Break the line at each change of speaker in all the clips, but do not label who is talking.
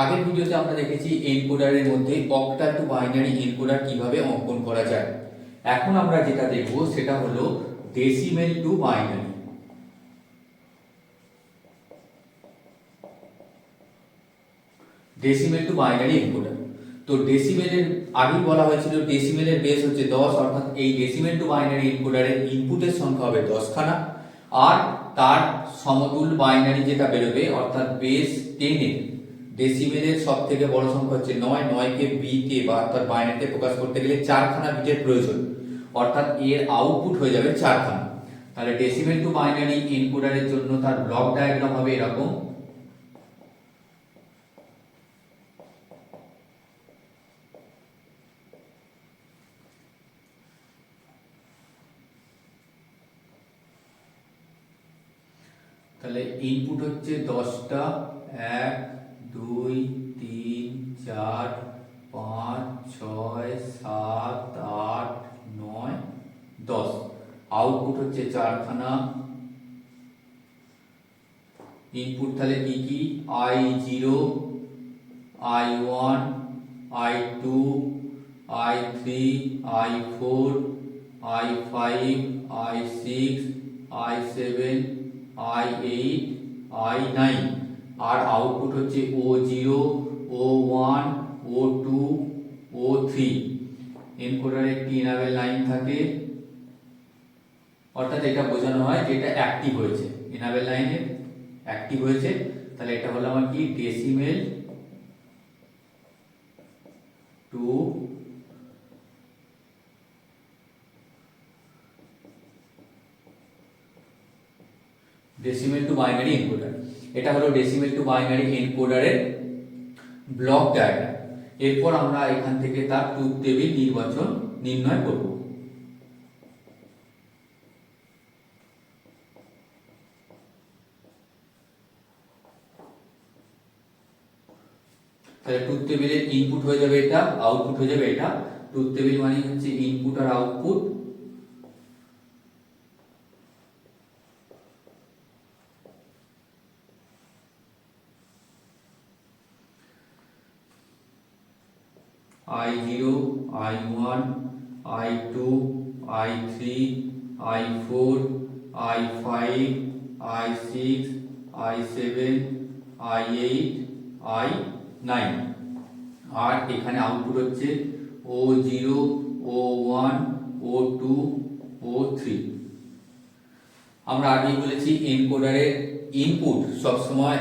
আগের ভিডিওতে আমরা দেখেছি এনকোডারের মধ্যে অক্টা টু বাইনারি এনকোডার কিভাবে অঙ্কন করা যায় এখন আমরা যেটা দেখব সেটা হলো decimal to binary decimal to binary encoder তো ডেসিমেলের আগেই বলা হয়েছিল ডেসিমেলের বেস হচ্ছে দশ অর্থাৎ এই ডেসিমেল টু বাইনারি এনকোডারের ইনপুটের সংখ্যা হবে দশখানা আর তার সমতুল বাইনারি যেটা বেরোবে অর্থাৎ বেস টেনের ডেসিমেলের সব থেকে বড় সংখ্যা হচ্ছে নয় নয়কে বিতে বা অর্থাৎ বাইনারিতে প্রকাশ করতে গেলে চারখানা বিটের প্রয়োজন অর্থাৎ এর আউটপুট হয়ে যাবে চারখানা তাহলে ডেসিমেল টু বাইনারি ইনপুটারের জন্য তার ব্লক ডায়াগ্রাম হবে এরকম তাহলে ইনপুট হচ্ছে দশটা এক দুই তিন চার পাঁচ ছয় সাত আট নয় দশ আউটপুট হচ্ছে চারখানা ইনপুট তাহলে কি কি I zero I one I two I three I four I five I six I seven I eight I nine আর আউটপুট হচ্ছে O zero O one O two O three এনকোডারে একটি enable line থাকে অর্থাৎ এটা বোঝানো হয় যে এটা অ্যাক্টিভ হয়েছে এনাবেল লাইনে অ্যাক্টিভ হয়েছে তাহলে এটা হলো আমার কি decimal to decimal to binary encoder এটা হলো ডেসিমেল টু বাইনারি এনকোডারের ব্লক ডায়াগ্রাম এরপর আমরা এখান থেকে তার টুথ টেবিল নির্বাচন নির্ণয় করব তাহলে টুথ টেবিলের ইনপুট হয়ে যাবে এটা আউটপুট হয়ে যাবে এটা টুথ টেবিল মানে হচ্ছে ইনপুট আর output I zero I one I two I three I four I five I six I seven I eight I nine আর এখানে আউটপুট হচ্ছে O zero O one O two O three আমরা আগেই বলেছি এনকোডারের input সবসময়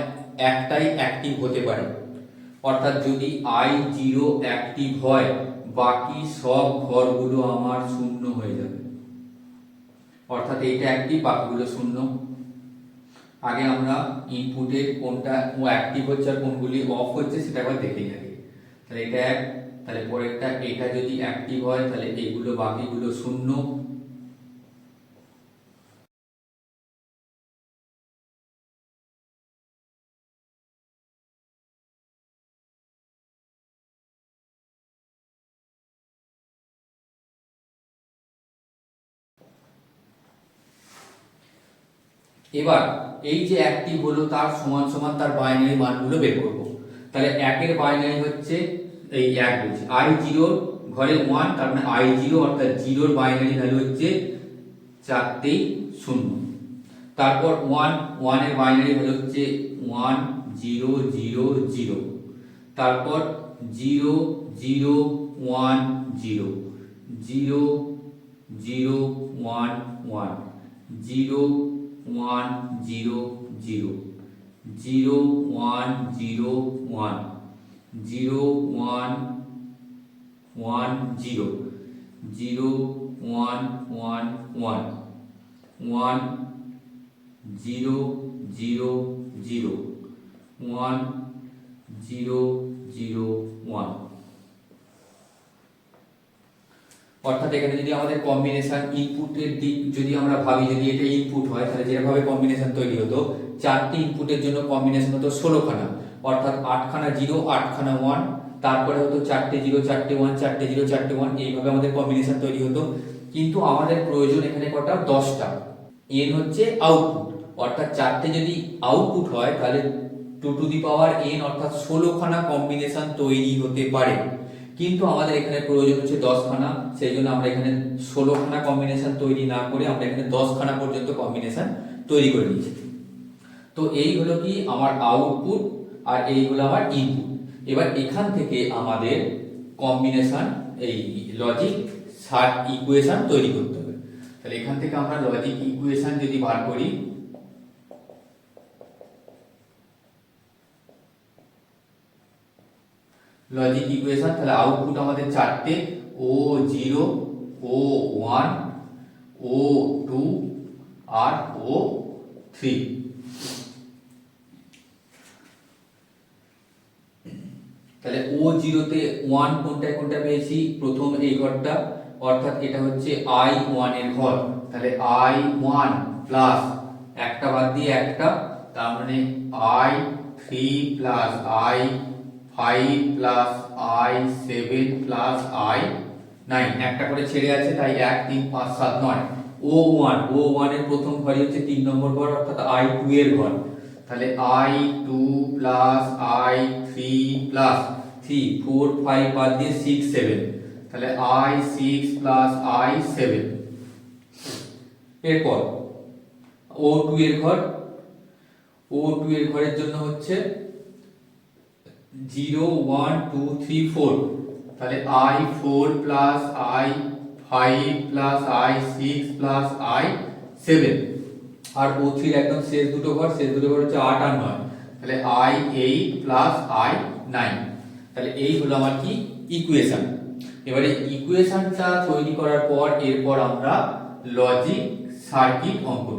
একটাই active হতে পারে অর্থাৎ যদি আই জিরো অ্যাক্টিভ হয় বাকি সব ঘরগুলো আমার শূন্য হয়ে যাবে অর্থাৎ এইটা অ্যাক্টিভ বাকিগুলো শূন্য আগে আমরা ইনপুটে কোনটা অ্যাক্টিভ হচ্ছে আর কোনগুলি অফ হচ্ছে সেটা একবার দেখে আগে তাহলে এটা এক তাহলে পরেরটা এটা যদি অ্যাক্টিভ হয় তাহলে এইগুলো বাকিগুলো শূন্য এবার এই যে একটি হলো তার সমান সমান তার বাইনারি মানগুলো বের করব তাহলে একের বাইনারি হচ্ছে এই এক বলছি আই জিরোর ঘরে ওয়ান তার মানে আই জিরো অর্থাৎ জিরোর বাইনারি ভ্যালু হচ্ছে চারটি শূন্য তারপর ওয়ান ওয়ানের বাইনারি ভ্যালু হচ্ছে ওয়ান জিরো জিরো জিরো তারপর zero zero one zero zero zero one one zero one zero zero zero one zero one zero one one zero zero one one one one zero zero zero one zero zero one অর্থাৎ এখানে যদি আমাদের combination ইনপুটের দিক যদি আমরা ভাবি যদি এটা ইনপুট হয় তাহলে যেভাবে কম্বিনেশন তৈরি হতো চারটি ইনপুটের জন্য কম্বিনেশন হতো ষোলোখানা অর্থাৎ আটখানা জিরো আটখানা ওয়ান তারপরে হতো চারটে জিরো চারটে ওয়ান চারটে জিরো চারটে ওয়ান এইভাবে আমাদের কম্বিনেশন তৈরি হতো কিন্তু আমাদের প্রয়োজন এখানে কটা দশটা এন হচ্ছে আউটপুট অর্থাৎ চারটে যদি আউটপুট হয় তাহলে two to the power N অর্থাৎ ষোলোখানা কম্বিনেশন তৈরি হতে পারে কিন্তু আমাদের এখানে প্রয়োজন হচ্ছে দশখানা সেই জন্য আমরা এখানে ষোলোখানা কম্বিনেশন তৈরি না করে আমরা এখানে দশখানা পর্যন্ত কম্বিনেশন তৈরি করে নিয়েছি তো এই হলো কি আমার আউটপুট আর এই হলো আমার ইনপুট এবার এখান থেকে আমাদের কম্বিনেশন এই লজিক সার ইকুয়েশন তৈরি করতে হবে তাহলে এখান থেকে আমরা লজিক ইকুয়েশন যদি বার করি লজিক ইকুয়েশন তাহলে আউটপুট আমাদের চারটে O zero O one O two আর ও থ্রি তাহলে ও জিরোতে ওয়ান কোনটা কোনটা পেয়েছি প্রথম এই ঘরটা অর্থাৎ এটা হচ্ছে আই ওয়ানের ঘর তাহলে আই ওয়ান প্লাস একটা বাদ দিয়ে একটা তার মানে I three plus I five plus I seven plus I nine একটা করে ছেড়ে আছে তাই এক তিন পাঁচ সাত নয় ও ওয়ান ও ওয়ানের প্রথম ঘরই হচ্ছে তিন নম্বর ঘর অর্থাৎ আই টু এর ঘর তাহলে I two plus I three plus three four five বাদ দিয়ে সিক্স সেভেন তাহলে I six plus I seven এরপর ও টু এর ঘর ও টু এর ঘরের জন্য হচ্ছে zero one two three four তাহলে I four plus I five plus I six plus I seven আর ও থ্রির একদম শেষ দুটো ঘর শেষ দুটো ঘর হচ্ছে আট আর নয় তাহলে I eight plus I nine তাহলে এই হলো আমার কি ইকুয়েশন এবারে ইকুয়েশনটা তৈরি করার পর এরপর আমরা লজিক সার্কিট অঙ্কন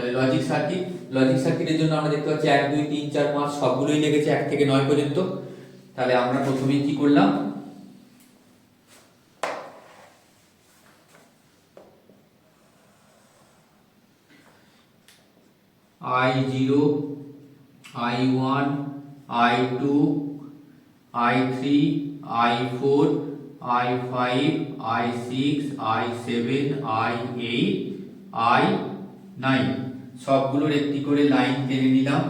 তাহলে লজিক সার্কিট লজিক সার্কিটের জন্য আমরা দেখতে পাচ্ছি এক দুই তিন চার পাঁচ সবগুলোই লেগেছে এক থেকে নয় পর্যন্ত তাহলে আমরা প্রথমেই কি করলাম I zero I one I two I three I four I five I six I seven I eight I nine সবগুলোর একটি করে লাইন টেনে নিলাম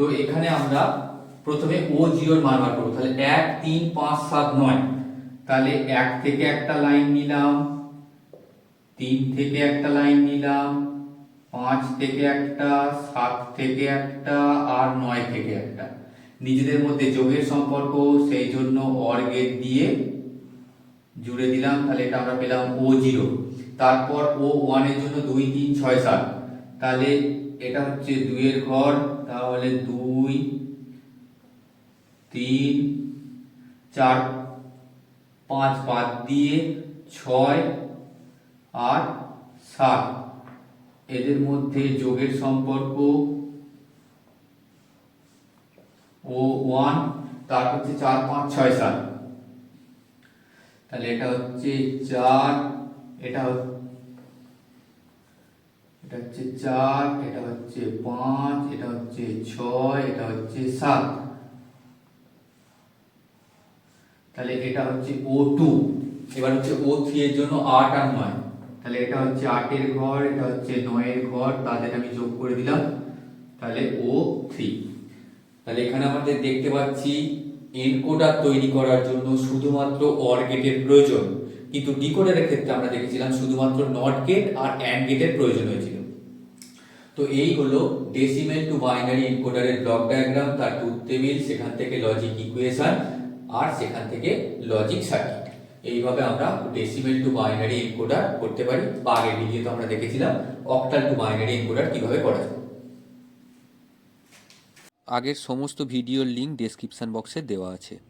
তো এখানে আমরা প্রথমে ও জিওর মান বার করবো তাহলে এক তিন পাঁচ সাত নয় তাহলে এক থেকে একটা লাইন নিলাম তিন থেকে একটা লাইন নিলাম পাঁচ থেকে একটা সাত থেকে একটা আর নয় থেকে একটা নিজেদের মধ্যে যোগের সম্পর্ক সেই জন্য অর্গের দিয়ে জুড়ে দিলাম তাহলে এটা আমরা পেলাম ও জিরো তারপর ও ওয়ানের জন্য দুই তিন ছয় সাত তাহলে এটা হচ্ছে দুইয়ের ঘর তাহলে দুই তিন চার পাঁচ বাদ দিয়ে ছয় আর সাত এদের মধ্যে যোগের সম্পর্ক ও ওয়ান তার হচ্ছে চার পাঁচ ছয় সাত তাহলে এটা হচ্ছে চার এটা এটা হচ্ছে চার এটা হচ্ছে পাঁচ এটা হচ্ছে ছয় এটা হচ্ছে সাত তাহলে এটা হচ্ছে ও টু এবার হচ্ছে ও থ্রি এর জন্য আট আর নয় তাহলে এটা হচ্ছে আটের ঘর এটা হচ্ছে নয়ের ঘর তাদের আমি যোগ করে দিলাম তাহলে ও থ্রি তাহলে এখানে আমাদের দেখতে পাচ্ছি এনকোডার তৈরি করার জন্য শুধুমাত্র অর গেটের প্রয়োজন কিন্তু ডিকোডারের ক্ষেত্রে আমরা দেখেছিলাম শুধুমাত্র নট গেট আর অ্যান্ড গেটের প্রয়োজন হয়েছে তো এই হলো ডেসিমেল টু বাইনারি ইনকোডারের ব্লক ডায়াগ্রাম তার টুথ টেবিল সেখান থেকে লজিক ইকুয়েশন আর সেখান থেকে লজিক সার্কিট এইভাবে আমরা ডেসিমেল টু বাইনারি ইনকোডার করতে পারি বা আগের ভিডিওতে আমরা দেখেছিলাম অক্টাল টু বাইনারি ইনকোডার কিভাবে করা যায় আগের সমস্ত ভিডিওর লিঙ্ক ডেসক্রিপশন বক্সে দেওয়া আছে